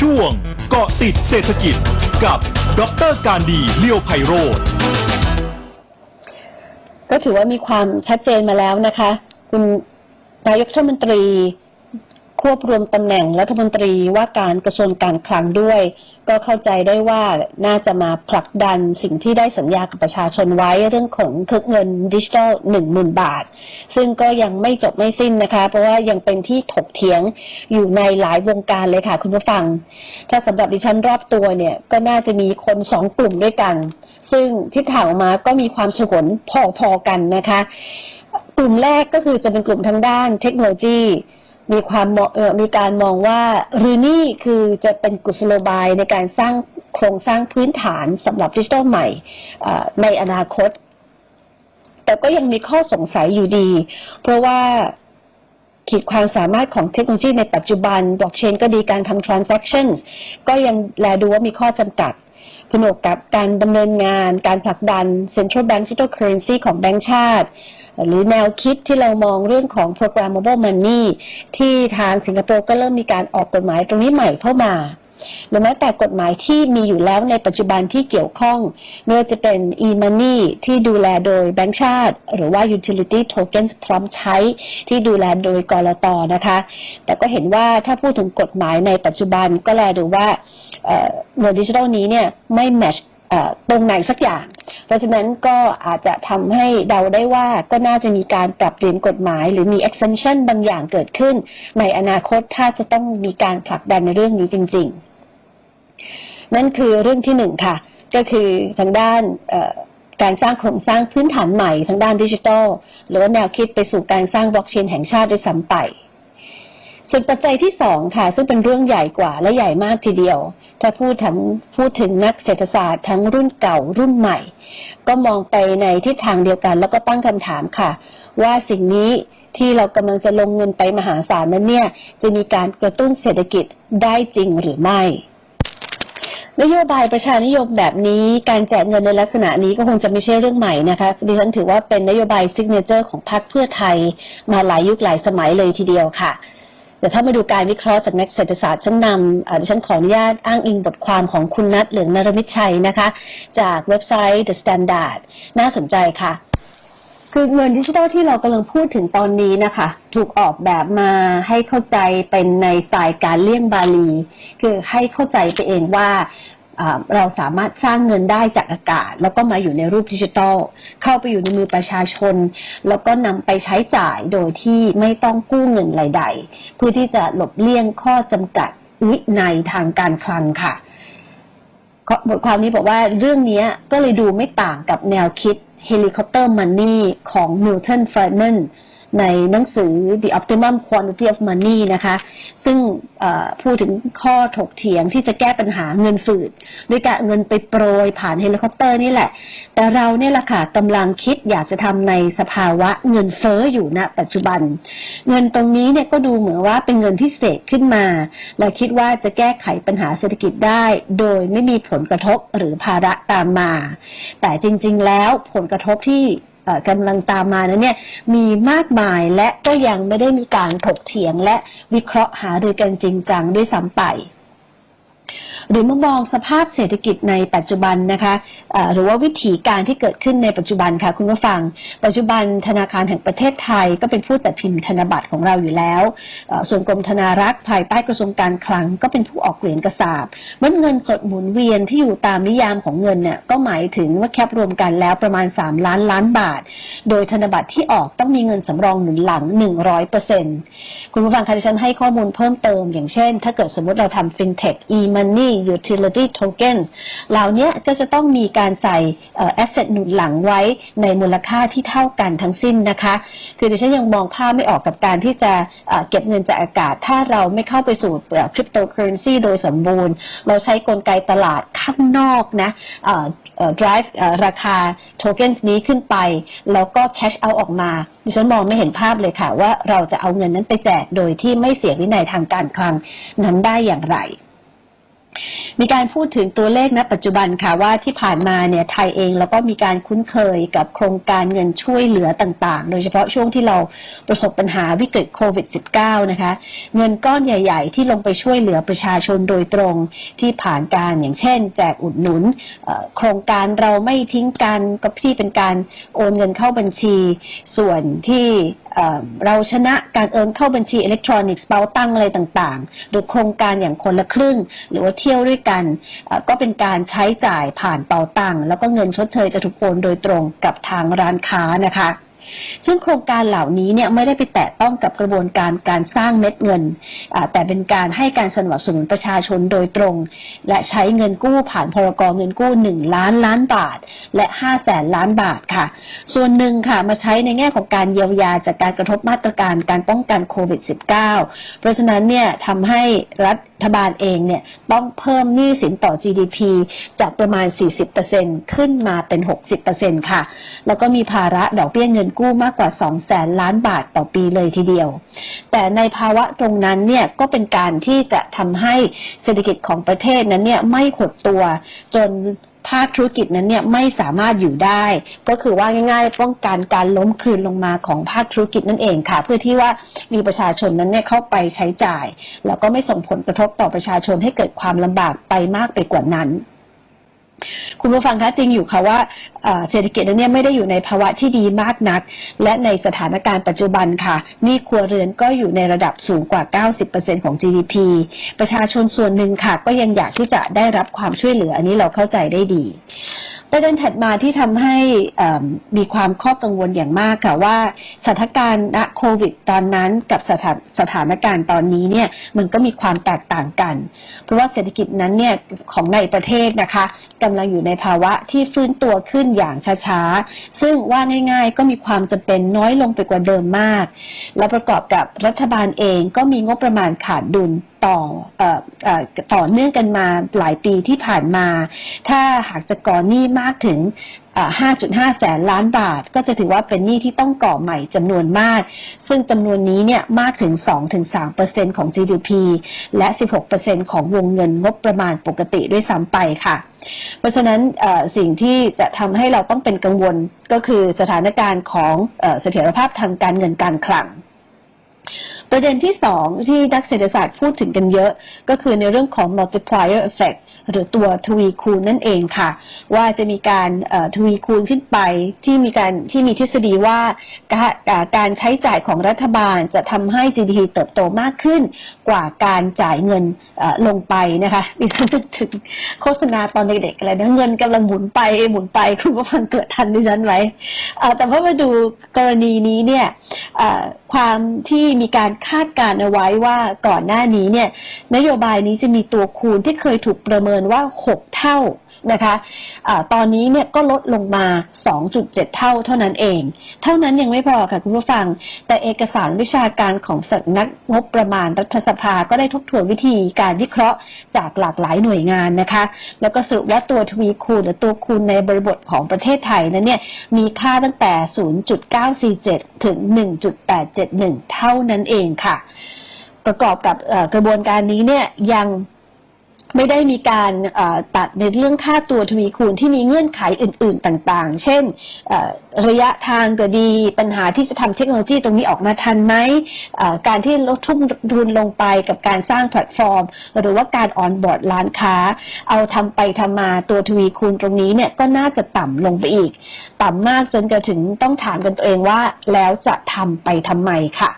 ช่วงเกาะติดเศรษฐกิจกับดรการดีเลียวไพโรธก็ถือว่ามีความชัดเจนมาแล้วนะคะ คุณนายกรัฐมนตรี ควบรวมตำแหน่งรัฐมนตรีว่าการกระทรวงการคลังด้วย ก็เข้าใจได้ว่าน่าจะมาผลักดันสิ่งที่ได้สัญญากับประชาชนไว้เรื่องของคืเงินดิจิทัลหนึ่งหมื่นบาท ซึ่งก็ยังไม่จบไม่สิ้นนะคะ เพราะว่ายังเป็นที่ถกเถียงอยู่ในหลายวงการเลยค่ะคุณผู้ฟัง ถ้าสำหรับดิฉันรอบตัวเนี่ยก็น่าจะมีคนสองกลุ่มด้วยกัน ซึ่งทิศทางออกมาก็มีความฉงนพอๆกันนะคะ กลุ่มแรกก็คือจะเป็นกลุ่มทางด้านเทคโนโลยี มีความเออมีการมองว่าหรือนี่คือจะเป็นกุศโลบายในการสร้างโครงสร้างพื้นฐานสำหรับดิจิทัลใหม่ในอนาคต แต่ก็ยังมีข้อสงสัยอยู่ดี เพราะว่าขีดความสามารถของเทคโนโลยีในปัจจุบันบล็อกเชนก็ดีการทำ transactions ก็ยังแลดูว่ามีข้อจำกัด ผนวกกับการดำเนินงาน การผลักดัน Central Bank Digital Currency ของแบงก์ชาติ หรือแนวคิดที่เรามองเรื่องของ programmable money ที่ทางสิงคโปร์ก็เริ่มมีการออกกฎหมายตรงนี้ใหม่เข้ามา หรือแม้แต่กฎหมายที่มีอยู่แล้วในปัจจุบันที่เกี่ยวข้อง ไม่ว่าจะเป็น e-money ที่ดูแลโดยแบงก์ชาติ หรือว่า utility tokens พร้อมใช้ที่ดูแลโดยกรตนะคะ แต่ก็เห็นว่าถ้าพูดถึงกฎหมายในปัจจุบันก็แลดูว่าเอ่อเงินดิจิทัลนี้เนี่ยไม่แมช ตรงไหนสักอย่าง เพราะฉะนั้นก็อาจจะทำให้เดาได้ว่าก็น่าจะมีการปรับเปลี่ยนกฎหมาย หรือมี exemption บางอย่างเกิดขึ้น ในอนาคตถ้าจะต้องมีการผลักดันในเรื่องนี้จริง ๆ นั่นคือเรื่องที่หนึ่งค่ะ ก็คือทางด้านการสร้างโครงสร้างพื้นฐานใหม่ทางด้านดิจิทัลหรือว่าแนวคิดไปสู่การสร้างบล็อกเชนแห่งชาติด้วยซ้ำไป ส่วนปัจจัยที่สองค่ะ ซึ่งเป็นเรื่องใหญ่กว่าและใหญ่มากทีเดียว ถ้าพูดถึงพูดถึงนักเศรษฐศาสตร์ทั้งรุ่นเก่ารุ่นใหม่ ก็มองไปในทิศทางเดียวกัน แล้วก็ตั้งคำถามค่ะ ว่าสิ่งนี้ที่เรากำลังจะลงเงินไปมหาศาลนั้นเนี่ย จะมีการกระตุ้นเศรษฐกิจได้จริงหรือไม่นโยบายประชานิยมแบบนี้การแจกเงินในลักษณะนี้ก็คงจะไม่ใช่เรื่องใหม่นะคะดิฉันถือว่าเป็นนโยบายซิกเนเจอร์ของพรรคเพื่อไทย มาหลายยุคหลายสมัยเลยทีเดียวค่ะ แต่ถ้ามาดูการวิเคราะห์จากนักเศรษฐศาสตร์ชั้นนำดิฉันขออนุญาตอ้างอิงบทความของคุณนัทเหลืองนรมิตชัยนะคะ จากเว็บไซต์ The Standard น่าสนใจค่ะ คือเงินดิจิทัลที่เรากำลังพูดถึงตอนนี้นะคะ ถูกออกแบบมาให้เข้าใจเป็นในสายการเลี่ยงบาลี คือให้เข้าใจไปเองว่า เราสามารถสร้างเงินได้จากอากาศ แล้วก็มาอยู่ในรูปดิจิทัลเข้าไปอยู่ในมือประชาชน แล้วก็นำไปใช้จ่ายโดยที่ไม่ต้องกู้เงินใดๆเพื่อที่จะหลบเลี่ยงข้อจำกัดวินัยทางการคลังค่ะบทความนี้บอกว่าเรื่องนี้ก็เลยดูไม่ต่างกับแนวคิด Helicopter Money ของ Milton Friedman ในหนังสือ The Optimum Quantity of Money นะคะ ซึ่งพูดถึงข้อถกเถียงที่จะแก้ปัญหาเงินฝืดด้วยการเงินไปโปรยผ่านเฮลิคอปเตอร์นี่แหละ แต่เราเนี่ยแหละค่ะกำลังคิดอยากจะทำในสภาวะเงินเฟ้ออยู่ณปัจจุบัน เงินตรงนี้เนี่ยก็ดูเหมือนว่าเป็นเงินที่เสกขึ้นมา และคิดว่าจะแก้ไขปัญหาเศรษฐกิจได้ โดยไม่มีผลกระทบหรือภาระตามมา แต่จริง ๆ แล้วผลกระทบที่ กำลังตามมานั้นเนี่ยมีมากมายและก็ยังไม่ได้มีการถกเถียงและวิเคราะห์หารือกันจริงจังด้วยซ้ำไป หรือมามองสภาพเศรษฐกิจในปัจจุบันนะคะเอ่อหรือว่าวิถีการที่เกิดขึ้นในปัจจุบันค่ะคุณผู้ฟัง ปัจจุบันธนาคารแห่งประเทศไทย ก็เป็นผู้จัดพิมพ์ธนบัตรของเราอยู่แล้ว ส่วนกรมธนารักษ์ภายใต้กระทรวงการคลัง ก็เป็นผู้ออกเหรียญกระสาบมันเงินสดหมุนเวียนที่อยู่ตามนิยามของเงินเนี่ยก็หมายถึงว่าแคปรวมกันแล้วประมาณ 3 ล้านล้านบาท โดยธนบัตรที่ออกต้องมีเงินสำรองหนุนหลัง 100% คุณผู้ฟังคะดิฉันให้ข้อมูลเพิ่มเติม อย่างเช่น ถ้าเกิดสมมติเราทำ fintech e-money utility tokens เหล่านี้ก็จะต้องมีการใส่เอ่อ asset หนุนหลังไว้ในมูลค่าที่เท่ากันทั้งสิ้นนะคะ คือดิฉันยังมองภาพไม่ออกกับการที่จะเอ่อเก็บเงินจากอากาศ ถ้าเราไม่เข้าไปสู่คริปโตเคอเรนซีโดยสมบูรณ์ เราใช้กลไกตลาดข้างนอกนะ drive ราคาโทเค็นนี้ขึ้นไป แล้วก็ cash out ออกมาดิฉันมองไม่เห็นภาพเลยค่ะ ว่าเราจะเอาเงินนั้นไปแจกโดยที่ไม่เสียวินัยทางการคลังนั้นได้อย่างไร มีการพูดถึงตัวเลขณปัจจุบันค่ะว่าที่ผ่านมาเนี่ยไทยเองแล้วก็มีการคุ้นเคยกับโครงการเงินช่วยเหลือต่างๆ โดยเฉพาะช่วงที่เราประสบปัญหาวิกฤตโควิด -19 นะคะ เงินก้อนใหญ่ ๆ ที่ลงไปช่วยเหลือประชาชนโดยตรงที่ผ่านการอย่างเช่น แจกอุดหนุนโครงการเราไม่ทิ้งกันก็ที่เป็นการโอนเงินเข้าบัญชี ส่วนที่ เราชนะการเอนเข้าบัญชีอิเล็กทรอนิกส์เป๋าตังอะไรต่างๆ หรือโครงการอย่างคนละครึ่ง หรือว่าเที่ยวด้วยกัน ก็เป็นการใช้จ่ายผ่านเป๋าตังแล้วก็เงินชดเชยจะถูกโอนโดยตรงกับทางร้านค้านะคะ ซึ่งโครงการเหล่านี้เนี่ยไม่ได้ไปแตะต้องกับกระบวนการการสร้างเม็ดเงิน แต่เป็นการให้การสนับสนุนประชาชนโดยตรง และใช้เงินกู้ผ่านพรกเงินกู้ 1 ล้านล้านบาท และ5แสนล้านบาทค่ะ ส่วนหนึ่งค่ะมาใช้ในแง่ของการเยียวยาจากการกระทบมาตรการการป้องกันโควิด -19 เพราะฉะนั้นเนี่ยทำให้รัฐฐบาลเองเนี่ยต้องเพิ่มหนี้สินต่อ GDP จากประมาณ 40%ขึ้นมาเป็น 60%ค่ะ แล้วก็มีภาระดอกเบี้ยเงินกู้มากกว่า 2 แสนล้านบาทต่อปีเลยทีเดียว แต่ในภาวะตรงนั้นเนี่ยก็เป็นการที่จะทำให้เศรษฐกิจของประเทศนั้นเนี่ยไม่หดตัวจน ภาคธุรกิจนั้นเนี่ยไม่สามารถอยู่ได้ ก็คือว่าง่าย ๆ ป้องกันการล้มคลืนลงมาของภาคธุรกิจนั่นเองค่ะ เพื่อที่ว่ามีประชาชนนั้นเนี่ยเข้าไปใช้จ่าย แล้วก็ไม่ส่งผลกระทบต่อประชาชนให้เกิดความลำบากไปมากไปกว่านั้น คุณผู้ฟังคะจริงอยู่ค่ะว่าเศรษฐกิจนั้นเนี่ยไม่ได้อยู่ในภาวะที่ดีมากนัก และในสถานการณ์ปัจจุบันค่ะนี่ครัวเรือนก็อยู่ในระดับสูงกว่า 90%ของ GDP ประชาชนส่วนหนึ่งค่ะ ก็ยังอยากที่จะได้รับความช่วยเหลืออันนี้เราเข้าใจได้ดีประเด็นถัดมาที่ทำให้มีความข้อกังวลอย่างมากค่ะว่าสถานการณ์ณโควิดตอนนั้นกับสถานสถานการณ์ตอนนี้เนี่ยมันก็มีความแตกต่างกัน เพราะว่าเศรษฐกิจนั้นเนี่ยของในประเทศนะคะกำลังอยู่ในภาวะที่ฟื้นตัวขึ้นอย่างช้าๆ ซึ่งว่าง่ายๆ ก็มีความจำเป็นน้อยลงไปกว่าเดิมมาก และประกอบกับรัฐบาลเองก็มีงบประมาณขาดดุล ต่อเอ่อเอ่อต่อเนื่องกันมาหลายปีที่ผ่านมา ถ้าหากจะก่อหนี้มากถึง 5.5 แสนล้านบาท ก็จะถือว่าเป็นหนี้ที่ต้องก่อใหม่จำนวนมาก ซึ่งจำนวนนี้เนี่ยมากถึง 2-3%ของ GDP และ 16%ของวงเงินงบประมาณปกติด้วยซ้ำไปค่ะเพราะฉะนั้นสิ่งที่จะทำให้เราต้องเป็นกังวลก็คือสถานการณ์ของเอ่อเสถียรภาพทางการเงินการคลัง ประเด็นที่สองที่นักเศรษฐศาสตร์พูดถึงกันเยอะ ก็คือในเรื่องของ multiplier effect หรือตัวทวีคูณนั่นเองค่ะ ว่าจะมีการทวีคูณขึ้นไปที่มีการที่มีทฤษฎีว่าการใช้จ่ายของรัฐบาลจะทำให้ GDP เติบโตมากขึ้นกว่าการจ่ายเงินลงไปนะคะดิฉันึกถึงโฆษณาตอนเด็กๆอะไรนะเงินกำลังหมุนไปหมุนไปคุณผู้ฟังเกิดทันดิฉันไหมแต่ว่ามาดูกรณีนี้เนี่ยความที่มีการคาดการณ์เอาไว้ว่าก่อนหน้านี้เนี่ยนโยบายนี้จะมีตัวคูณที่เคยถูกประเมินว่า 6 เท่านะคะอะตอนนี้เนี่ยก็ลดลงมา 2.7 เท่าเท่านั้นเอง เท่านั้นยังไม่พอค่ะคุณผู้ฟัง แต่เอกสารวิชาการของสำนักงบประมาณรัฐสภาก็ได้ทบทวนวิธีการวิเคราะห์จากหลากหลายหน่วยงานนะคะ แล้วก็สรุปว่าตัวทวีคูณหรือตัวคูณในบริบทของประเทศไทยนั้นเนี่ยมีค่าตั้งแต่ 0.947 ถึง 1.871 เท่านั้นเองค่ะ ประกอบกับกระบวนการนี้เนี่ยยัง ไม่ได้มีการตัดในเรื่องค่าตัวทวีคูณที่มีเงื่อนไขอื่น ๆ ต่างๆ เช่นระยะทางก็ดี ปัญหาที่จะทำเทคโนโลยีตรงนี้ออกมาทันไหม การที่ลดทุ่มทุนลงไปกับการสร้างแพลตฟอร์ม หรือว่าการออนบอร์ดร้านค้า เอาทำไปทำมาตัวทวีคูณตรงนี้เนี่ยก็น่าจะต่ำลงไปอีก ต่ำมากจนกระถึงต้องถามกันตัวเองว่าแล้วจะทำไปทำไมค่ะ